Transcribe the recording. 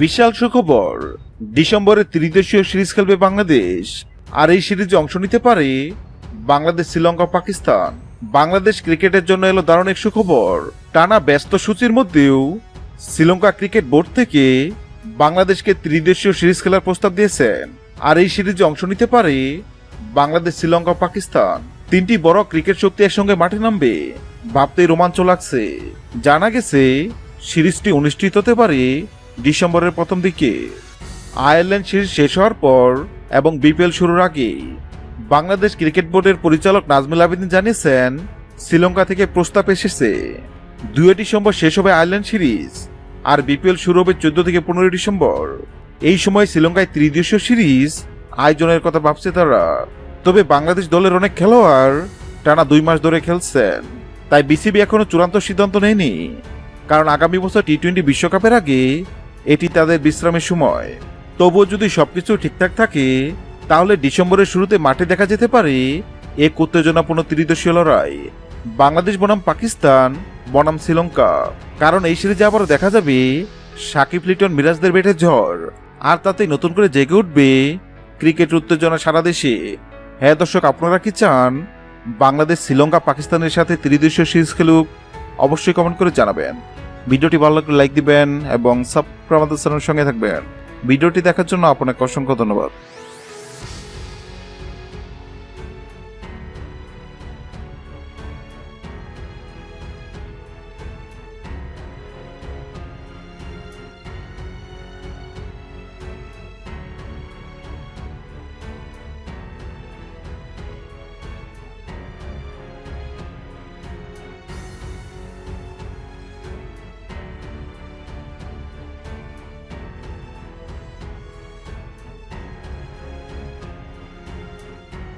বিশাল সুখবর। ডিসেম্বরে ত্রিদেশীয় সিরিজ খেলবে বাংলাদেশ। আর এই সিরিজে অংশ নিতে পারে বাংলাদেশ, শ্রীলঙ্কা, পাকিস্তান। বাংলাদেশ ক্রিকেটের জন্য এলো দারুণ এক সুখবর। টানা ব্যস্ত সূচির মধ্যেও শ্রীলঙ্কা ক্রিকেট বোর্ড থেকে বাংলাদেশকে ত্রিদেশীয় সিরিজ খেলার প্রস্তাব দিয়েছেন। আর এই সিরিজে অংশ নিতে পারে বাংলাদেশ, শ্রীলঙ্কা, পাকিস্তান। তিনটি বড় ক্রিকেট শক্তি একসঙ্গে মাঠে নামবে। ভাবতেই রোমাঞ্চ লাগছে। জানা গেছে, সিরিজটি অনুষ্ঠিত হতে পারে ডিসেম্বরের প্রথম দিকে। আয়ারল্যান্ড সিরিজ শেষ হওয়ার পর এবং বিপিএল শুরুর আগে, বাংলাদেশ ক্রিকেট বোর্ডের পরিচালক নাজমুল আবেদিন জানিয়েছেন, শ্রীলঙ্কা থেকে প্রস্তাব এসেছে। দুই ডিসেম্বর শেষ হবে আয়ারল্যান্ড সিরিজ, আর বিপিএল শুরু হবে চোদ্দ থেকে পনেরোই ডিসেম্বর। এই সময় শ্রীলঙ্কায় ত্রিদেশীয় সিরিজ আয়োজনের কথা ভাবছে তারা। তবে বাংলাদেশ দলের অনেক খেলোয়াড় টানা দুই মাস ধরে খেলছেন, তাই বিসিবি এখনও চূড়ান্ত সিদ্ধান্ত নেয়নি। কারণ আগামী বছর টি টোয়েন্টি বিশ্বকাপের আগে এটি তাদের বিশ্রামের সময়। তবুও যদি সবকিছু ঠিকঠাক থাকে, তাহলে ডিসেম্বরের শুরুতে মাঠে দেখা যেতে পারে এক উত্তেজনাপূর্ণ ত্রিদেশীয় লড়াই। বাংলাদেশ বনাম পাকিস্তান, বনাম শ্রীলঙ্কা। কারণ এই সিরিজে আবারও দেখা যাবে সাকিব, লিটন, মিরাজদের বেটে ঝড়। আর তাতে নতুন করে জেগে উঠবে ক্রিকেট উত্তেজনা সারা দেশে। হ্যাঁ দর্শক, আপনারা কি চান? বাংলাদেশ, শ্রীলঙ্কা, পাকিস্তানের সাথে ত্রিদেশীয় সিরিজ খেলুক? অবশ্যই কমেন্ট করে জানাবেন। ভিডিওটি ভালো লাগলে লাইক দিবেন এবং সাবস্ক্রাইব আমাদের চ্যানেলের সঙ্গে থাকবেন। ভিডিওটি দেখার জন্য আপনাকে অসংখ্য ধন্যবাদ।